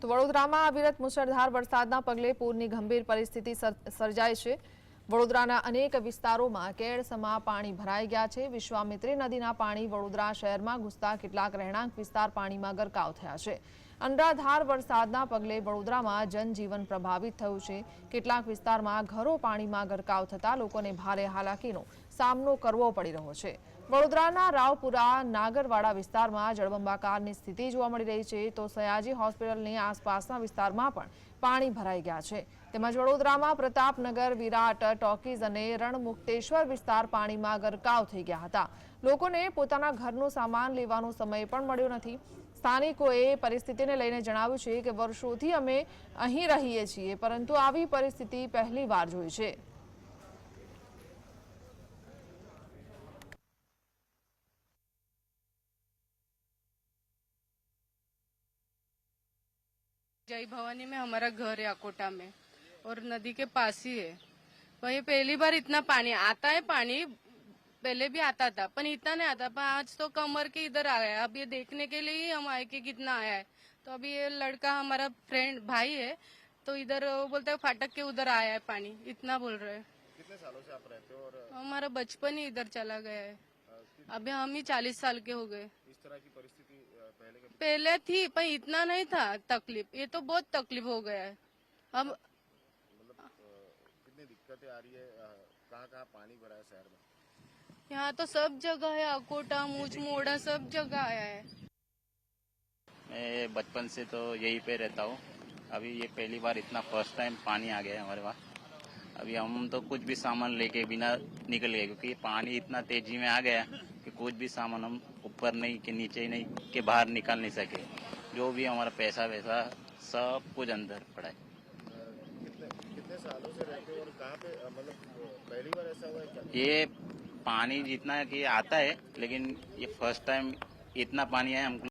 તો વડોદરામાં અવિરત મુશળધાર વરસાદના પગલે પૂરની ગંભીર પરિસ્થિતિ સર્જાય છે. વડોદરાના અનેક વિસ્તારોમાં કેળસમાં પાણી ભરાઈ ગયા છે. વિશ્વામિત્રી નદીના પાણી વડોદરા શહેરમાં ઘૂસતા કેટલાક રહેણાંક વિસ્તાર પાણીમાં ગરકાવ થયા છે. અનરાધાર વરસાદના પગલે વડોદરામાં જનજીવન પ્રભાવિત થયું છે. કેટલાક વિસ્તારમાં ઘરો પાણીમાં ગરકાવ થતા લોકોને ભારે હાલાકીનો સામનો કરવો પડી રહ્યો છે. વડોદરાના રાવપુરા, નાગરવાડા વિસ્તારમાં જળબંબાકારની સ્થિતિ જોવા મળી રહી છે તો સયાજી હોસ્પિટલની આસપાસના વિસ્તારમાં પણ પાણી ભરાઈ ગયા છે. તેમજ વડોદરામાં પ્રતાપનગર, વિરાટ, ટોકીઝ અને રણમુક્તેશ્વર વિસ્તાર પાણીમાં ગરકાવ થઈ ગયા હતા. લોકોને પોતાના ઘરનો સામાન લેવાનો સમય પણ મળ્યો નથી સ્થાનિકોએ પરિસ્થિતિને લઈને જણાવ્યું છે કે વર્ષોથી અમે અહીં રહીએ છીએ પરંતુ આવી પરિસ્થિતિ પહેલી વાર જોઈ છે जय भवानी में हमारा घर है अकोटा में और नदी के पास ही है वही पहली बार इतना पानी आता है पानी पहले भी आता था पर इतना नहीं आता पर आज तो कमर के इधर आ गया अब ये देखने के लिए ही हम आए कि कितना आया है। तो अभी ये लड़का हमारा फ्रेंड भाई है तो इधर वो बोलता है फाटक के उधर आया है पानी। इतना बोल रहे हैं। कितने सालों से आप रहते हो और हमारा बचपन ही इधर चला गया है। अभी हम ही चालीस साल के हो गए। इस तरह की परिस्थिति पहले कभी पहले थी पर इतना नहीं था तकलीफ़। ये तो बहुत तकलीफ़ हो गया है। अब मतलब कितनी दिक्कतें आ रही है कहाँ कहाँ पानी भरा है शहर में? यहाँ तो सब जगह है अकोटा मूछ मोड़ा सब जगह आया है। मैं बचपन से तो यहीं पे रहता हूँ। अभी ये पहली बार इतना फ़र्स्ट टाइम पानी आ गया है हमारे पास। अभी हम तो कुछ भी सामान लेके बिना निकल गए क्योंकि पानी इतना तेज़ी में आ गया कि कुछ भी सामान हम ऊपर नहीं के नीचे नहीं के बाहर निकाल नहीं सके। जो भी हमारा पैसा वैसा सब कुछ अंदर पड़ा है। कितने कितने सालों से रहते हो और कहाँ पे मतलब पहली बार ऐसा हुआ है क्या? ये पानी जितना कि आता है लेकिन ये फ़र्स्ट टाइम इतना पानी है हमको